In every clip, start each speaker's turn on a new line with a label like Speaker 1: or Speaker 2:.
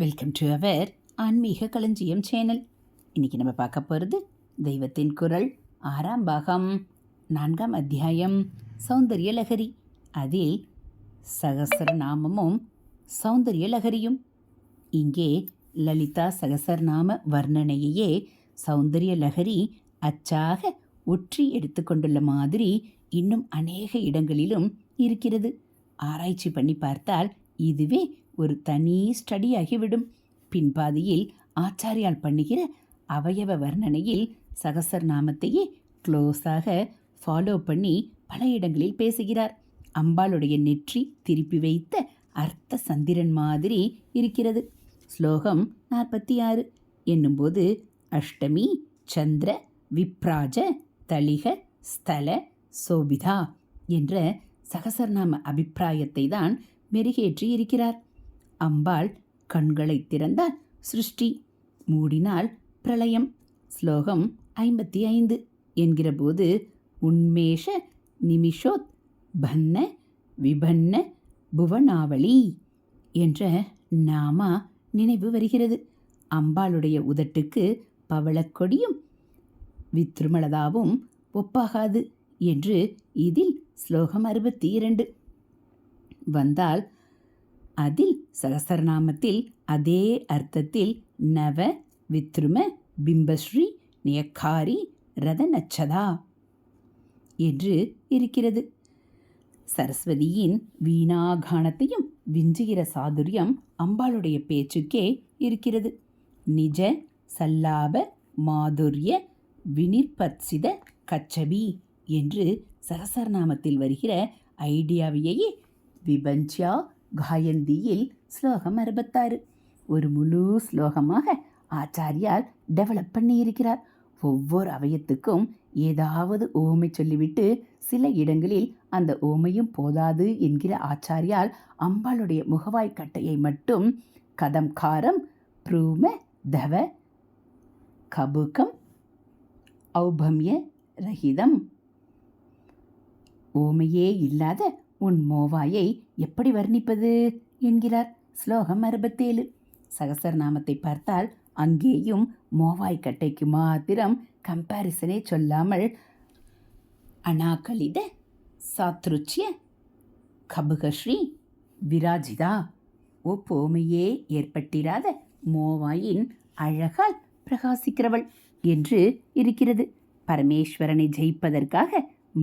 Speaker 1: Welcome to our ஆன்மீக களஞ்சியம் channel இன்னைக்கு நம்ம பார்க்க போகிறது தெய்வத்தின் குரல் ஆறாம் பாகம் நான்காம் அத்தியாயம் சௌந்தரிய லகரி. அதில் சகசரநாமமும் சௌந்தரிய லகரியும். இங்கே லலிதா சகசரநாம வர்ணனையையே சௌந்தரிய லகரி அச்சாக ஒற்றி எடுத்துக்கொண்டுள்ள மாதிரி இன்னும் அநேக இடங்களிலும் இருக்கிறது. ஆராய்ச்சி பண்ணி பார்த்தால் இதுவே ஒரு தனி ஸ்டடியாகிவிடும். பின்பாதியில் ஆச்சாரியால் பண்ணுகிற அவயவ வர்ணனையில் சகசரநாமத்தையே க்ளோஸாக ஃபாலோ பண்ணி பல இடங்களில் பேசுகிறார். அம்பாளுடைய நெற்றி திருப்பி வைத்த அர்த்த சந்திரன் மாதிரி இருக்கிறது. ஸ்லோகம் நாற்பத்தி ஆறு. என்னும்போது அஷ்டமி சந்திர விப்ராஜ தளிக ஸ்தல சோபிதா என்ற சகசரநாம அபிப்பிராயத்தை தான் மெருகேற்றி இருக்கிறார் அம்பாள் கண்களை திறந்தால் சிருஷ்டி. மூடினால் பிரளயம். ஸ்லோகம் ஐம்பத்தி ஐந்து என்கிறபோது உண்மேஷ நிமிஷோத் பன்ன விபன்ன புவனாவளி என்ற நாமா நினைவு வருகிறது. அம்பாளுடைய உதட்டுக்கு பவளக்கொடியும் வித்ருமலதாவும் ஒப்பாகாது என்று இதில் ஸ்லோகம் அறுபத்தி இரண்டு. வந்தால் அதில் சகசரநாமத்தில் அதே அர்த்தத்தில் நவ வித்ரும பிம்பஸ்ரீ நியக்காரி ரதநச்சதா என்று இருக்கிறது. சரஸ்வதியின் வீணாகானத்தையும் விஞ்சுகிற சாதுரியம் அம்பாளுடைய பேச்சுக்கே இருக்கிறது. நிஜ சல்லாப மாதுரிய வினிர்பத்சித கச்சபி என்று சகசரநாமத்தில் வருகிற ஐடியாவையே விபஞ்சியா காயந்தியில் ஸ்லோகம் அறுபத்தாறு ஒரு முழு ஸ்லோகமாக ஆச்சாரியால் டெவலப் பண்ணியிருக்கிறார் ஒவ்வொரு அவயத்துக்கும் ஏதாவது ஓமை சொல்லிவிட்டு சில இடங்களில் அந்த ஓமையும் போதாது என்கிற ஆச்சாரியால் அம்பாளுடைய முகவாய் கட்டையை மட்டும் கதம் காரம் ப்ரூம தவ கபுகம் ஔபம்ய ரஹிதம் ஓமையே இல்லாத உன் மோவாயை எப்படி வர்ணிப்பது? என்கிறார். ஸ்லோகம் அறுபத்தேழு. சகசரநாமத்தை பார்த்தால் அங்கேயும் மோவாய் கட்டைக்கு மாத்திரம் கம்பாரிசனே சொல்லாமல் அனாகலித சாத்ருச்சிய கபுகஸ்ரீ விராஜிதா ஒப்போமையே ஏற்பட்டிராத மோவாயின் அழகால் பிரகாசிக்கிறவள் என்று இருக்கிறது. பரமேஸ்வரனை ஜெயிப்பதற்காக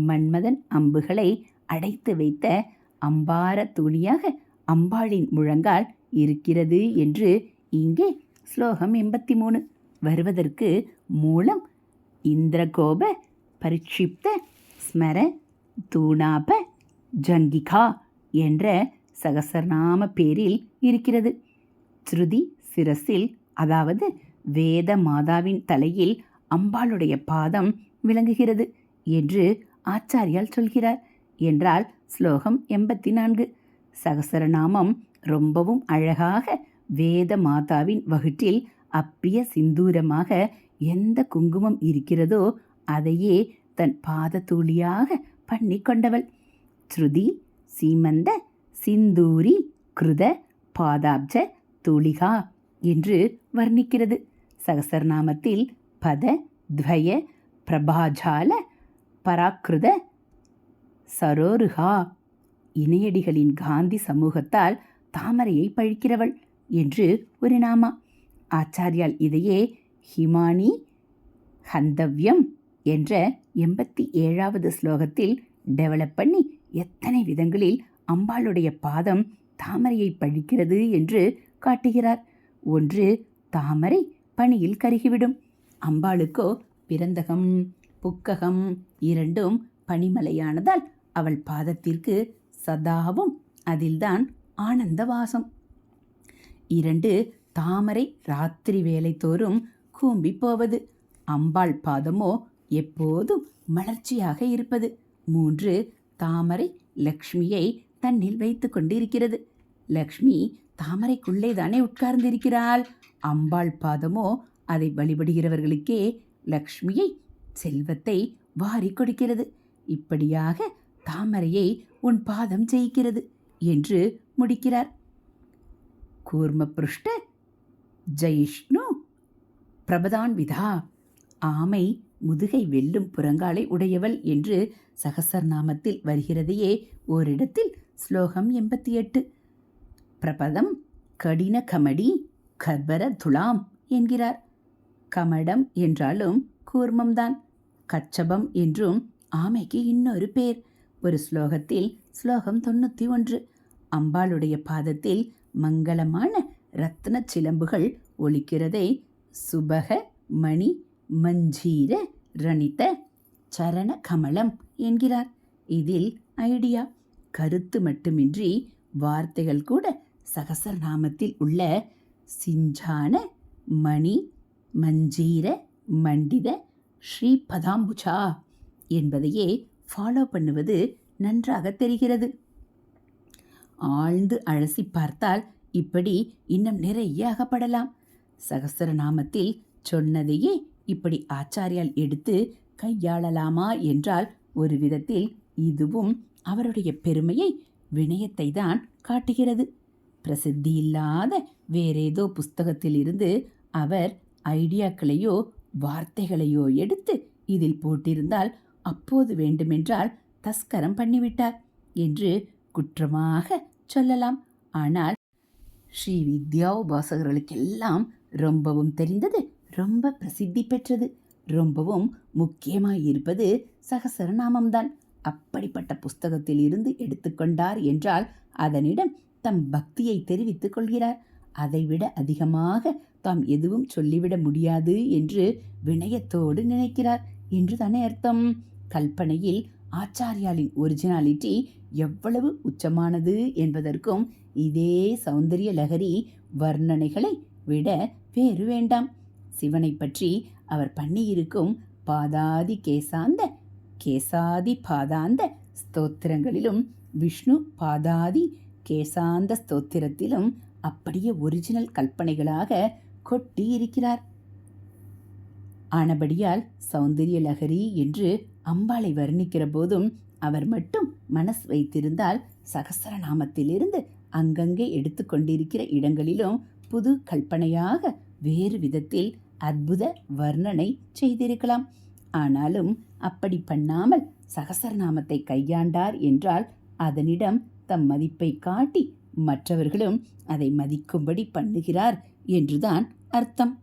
Speaker 1: மன்மதன் அம்புகளை அடைத்து வைத்த அம்பார தூணியாக அம்பாளின் முழங்கால் இருக்கிறது என்று இங்கே ஸ்லோகம் எண்பத்தி மூணு வருவதற்கு மூலம் இந்திரகோப பரிட்சிப்த ஸ்மர தூணாப ஜங்கிகா என்ற சகசரநாம பேரில் இருக்கிறது. ஸ்ருதி சிரசில் அதாவது வேத மாதாவின் தலையில் அம்பாளுடைய பாதம் விளங்குகிறது என்று ஆச்சாரியால் சொல்கிறார். என்றால் ஸ்லோகம் எண்பத்தி நான்கு சகசரநாமம் ரொம்பவும் அழகாக வேத மாதாவின் வகுற்றில் அப்பிய சிந்தூரமாக எந்த குங்குமம் இருக்கிறதோ அதையே தன் பாத தூளியாக பண்ணி கொண்டவள். ஸ்ருதி சீமந்த சிந்தூரி கிருத பாதாப்ஜ தூளிகா என்று வர்ணிக்கிறது. சகசரநாமத்தில் பத துவய பிரபாஜால பராக்கிருத சரோருகா இணையடிகளின் காந்தி சமூகத்தால் தாமரையை பழிக்கிறவள் என்று ஒரு நாமா ஆச்சாரியால் இதையே ஹிமானி ஹந்தவ்யம் என்ற எண்பத்தி ஏழாவது ஸ்லோகத்தில் டெவலப் பண்ணி எத்தனை விதங்களில் அம்பாளுடைய பாதம் தாமரையை பழிக்கிறது என்று காட்டுகிறார். ஒன்று தாமரை பனியில் கருகிவிடும். அம்பாளுக்கோ பிறந்தகம் புக்ககம் இரண்டும் பனிமலையானதால் அவள் பாதத்திற்கு சதாவும் அதில்தான் ஆனந்த வாசம் இரண்டு தாமரை ராத்திரி வேலை தோறும் கூம்பி போவது. அம்பாள் பாதமோ எப்போதும் மலர்ச்சியாக இருப்பது. மூன்று தாமரை லக்ஷ்மியை தன்னில் வைத்து கொண்டிருக்கிறது. லக்ஷ்மி தாமரைக்குள்ளே தானே உட்கார்ந்திருக்கிறாள். அம்பாள் பாதமோ அதை வழிபடுகிறவர்களுக்கே லக்ஷ்மியை செல்வத்தை வாரி கொடுக்கிறது. இப்படியாக தாமரையை உன் பாதம் ஜெயிக்கிறது என்று முடிக்கிறார். கூர்ம புருஷ்ட ஜெயிஷ்ணு பிரபதான்விதா ஆமை முதுகை வெல்லும் புறங்காலை உடையவள் என்று சகசரநாமத்தில் வருகிறதையே ஓரிடத்தில் ஸ்லோகம் எண்பத்தி எட்டு. பிரபதம் கடின கமடி கர்பர துலாம் என்கிறார். கமடம் என்றாலும் கூர்மம்தான் கச்சபம் என்றும் ஆமைக்கு இன்னொரு பேர். ஒரு ஸ்லோகத்தில் ஸ்லோகம் தொண்ணூற்றி ஒன்று. அம்பாளுடைய பாதத்தில் மங்களமான ரத்ன சிலம்புகள் ஒழிக்கிறதை சுபக மணி மஞ்சீர ரணித சரண கமலம் என்கிறார். இதில் ஐடியா. கருத்து மட்டுமின்றி வார்த்தைகள் கூட சகசரநாமத்தில் உள்ள சிஞ்சான மணி மஞ்சீர மண்டித ஸ்ரீபதாம்புஜா என்பதையே ஃபாலோ பண்ணுவது நன்றாக தெரிகிறது. ஆழ்ந்து அலசி பார்த்தால் இப்படி இன்னும் நிறைய அகப்படலாம் சகசரநாமத்தில் சொன்னதையே இப்படி ஆச்சாரியால் எடுத்து கையாளலாமா என்றால் ஒரு விதத்தில் இதுவும் அவருடைய பெருமையை வினயத்தை தான் காட்டுகிறது. பிரசித்தி இல்லாத வேறேதோ புஸ்தகத்திலிருந்து அவர் ஐடியாக்களையோ வார்த்தைகளையோ எடுத்து இதில் போட்டிருந்தால் அப்போது வேண்டுமென்றால் தஸ்கரம் பண்ணிவிட்டார் என்று குற்றமாக சொல்லலாம். ஆனால் ஸ்ரீ வித்யா உபாசகர்களுக்கெல்லாம் ரொம்பவும் தெரிந்தது ரொம்ப பிரசித்தி பெற்றது. ரொம்பவும் முக்கியமாயிருப்பது சகசரநாமம்தான். அப்படிப்பட்ட புஸ்தகத்தில் இருந்து எடுத்துக்கொண்டார் என்றால் அதனிடம் தம் பக்தியை தெரிவித்துக் கொள்கிறார். அதைவிட அதிகமாக தாம் எதுவும் சொல்லிவிட முடியாது என்று வினயத்தோடு நினைக்கிறார். என்று தானே அர்த்தம்? கல்பனையில் ஆச்சாரியாலின் ஒரிஜினாலிட்டி எவ்வளவு உச்சமானது என்பதற்கும் இதே சௌந்தரிய லகரி வர்ணனைகளை விட வேறு வேண்டாம். சிவனை பற்றி அவர் பண்ணியிருக்கும் பாதாதி கேசாந்த கேசாதி பாதாந்த ஸ்தோத்திரங்களிலும் விஷ்ணு பாதாதி கேசாந்த ஸ்தோத்திரத்திலும் அப்படியே ஒரிஜினல் கல்பனைகளாக கொட்டி இருக்கிறார் ஆனபடியால் சௌந்தரிய லகரி என்று அம்பாளை வர்ணிக்கிற போதும் அவர் மட்டும் மனஸ் வைத்திருந்தால் சகசரநாமத்திலிருந்து அங்கங்கே எடுத்துக்கொண்டிருக்கிற இடங்களிலும் புது கல்பனையாக வேறு விதத்தில் அற்புத வர்ணனை செய்திருக்கலாம். ஆனாலும் அப்படி பண்ணாமல் சகசரநாமத்தை கையாண்டார் என்றால் அதனிடம் தம் மதிப்பை காட்டி மற்றவர்களும் அதை மதிக்கும்படி பண்ணுகிறார் என்றுதான் அர்த்தம்.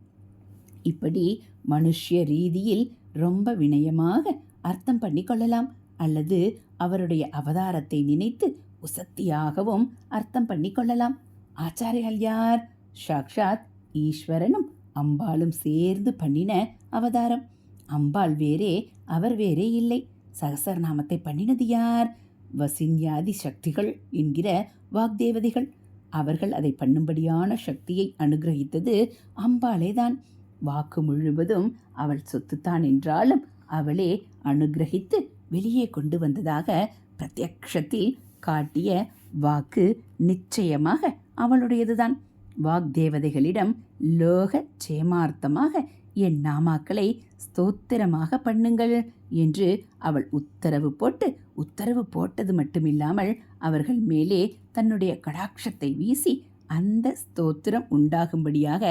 Speaker 1: இப்படி மனுஷ்ய ரீதியில் ரொம்ப வினயமாக அர்த்தம் பண்ணிக்கொள்ளலாம் அல்லது அவருடைய அவதாரத்தை நினைத்து உசத்தியாகவும் அர்த்தம் பண்ணிக்கொள்ளலாம். ஆச்சாரியால் யார்? சாக்ஷாத் ஈஸ்வரனும் அம்பாளும் சேர்ந்து பண்ணின அவதாரம். அம்பாள் வேறே அவர் வேறே இல்லை. சகசரநாமத்தை பண்ணினது யார்? வசின்யாதி சக்திகள் என்கிற வாக்தேவதைகள். அவர்கள் அதை பண்ணும்படியான சக்தியை அனுகிரகித்தது அம்பாளேதான். வாக்கு முழுவதும் அவள் சொத்துத்தான் என்றாலும் அவளே அனுகிரகித்து வெளியே கொண்டு வந்ததாக பிரத்யக்ஷத்தில் காட்டிய வாக்கு நிச்சயமாக அவளுடையதுதான். வாக்தேவதைகளிடம் லோக சேமார்த்தமாக என் நாமாக்களை ஸ்தோத்திரமாக பண்ணுங்கள் என்று அவள் உத்தரவு போட்டு உத்தரவு போட்டது மட்டுமில்லாமல் அவர்கள் மேலே தன்னுடைய கடாட்சத்தை வீசி அந்த ஸ்தோத்திரம் உண்டாகும்படியாக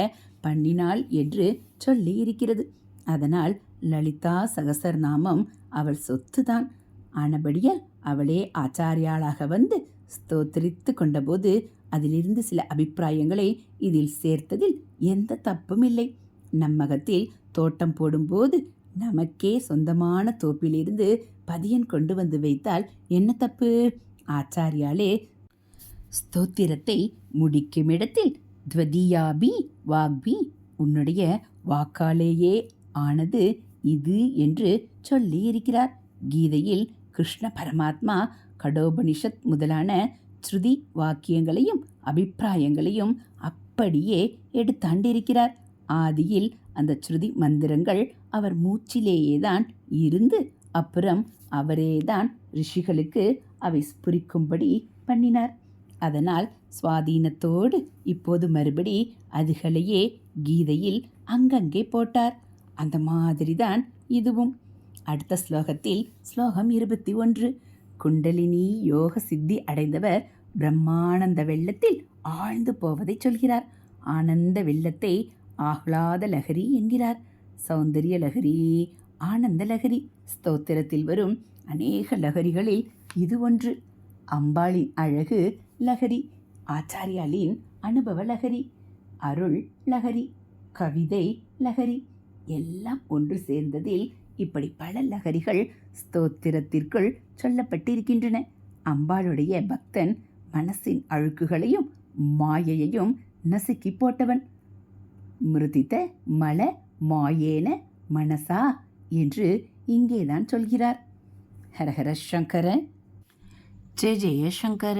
Speaker 1: பண்ணினாள் என்று சொல்லி இருக்கிறது அதனால் லலிதா சகசரநாமம் அவள் சொத்துதான். ஆனபடியால் அவளே ஆச்சாரியாளாக வந்து ஸ்தோத்திரித்து கொண்டபோது அதிலிருந்து சில அபிப்பிராயங்களை இதில் சேர்த்ததில் எந்த தப்பும் இல்லை நம்மகத்தில் தோட்டம் போடும்போது நமக்கே சொந்தமான தோப்பிலிருந்து பதியன் கொண்டு வந்து வைத்தால் என்ன தப்பு? ஆச்சாரியாலே ஸ்தோத்திரத்தை முடிக்கும் இடத்தில் துவதியாபி வாக்பி உன்னுடைய வாக்காலேயே ஆனது இது என்று சொல்லி இருக்கிறார் கீதையில் கிருஷ்ண பரமாத்மா கடோபனிஷத் முதலான ஸ்ருதி வாக்கியங்களையும் அபிப்பிராயங்களையும் அப்படியே எடுத்தாண்டிருக்கிறார். ஆதியில் அந்த ஸ்ருதி மந்திரங்கள் அவர் மூச்சிலேயே தான் இருந்து அப்புறம் அவரேதான் ரிஷிகளுக்கு அவை ஸ்புரிக்கும்படி பண்ணினார். அதனால் சுவாதீனத்தோடு இப்போது மறுபடி அதுகளையே கீதையில் அங்கங்கே போட்டார். அந்த மாதிரிதான் இதுவும். அடுத்த ஸ்லோகத்தில் ஸ்லோகம் இருபத்தி ஒன்று. குண்டலினி யோக சித்தி அடைந்தவர் பிரம்மானந்த வெள்ளத்தில் ஆழ்ந்து போவதை சொல்கிறார். ஆனந்த வெள்ளத்தை ஆஹ்லாத லகரி என்கிறார். சௌந்தரிய லகரி ஆனந்த லகரி ஸ்தோத்திரத்தில் வரும் அநேக லகரிகளில் இது ஒன்று. அம்பாளின் அழகு லகரி ஆச்சாரியாலின் அனுபவ லகரி அருள் லகரி கவிதை லகரி எல்லாம் ஒன்று சேர்ந்ததில் இப்படி பல லகரிகள் ஸ்தோத்திரத்திற்குள் சொல்லப்பட்டிருக்கின்றன. அம்பாளுடைய பக்தன் மனசின் அழுக்குகளையும் மாயையையும் நசுக்கி போட்டவன். மிருதித்த மல மாயேன மனசா என்று இங்கேதான் சொல்கிறார். ஹரஹர சங்கர ஜெய ஜெய சங்கர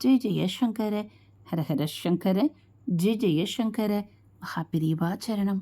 Speaker 1: ஜெய ஜெயசங்கர ஹரஹர சங்கர ஜெய ஜெயசங்கர சங்கர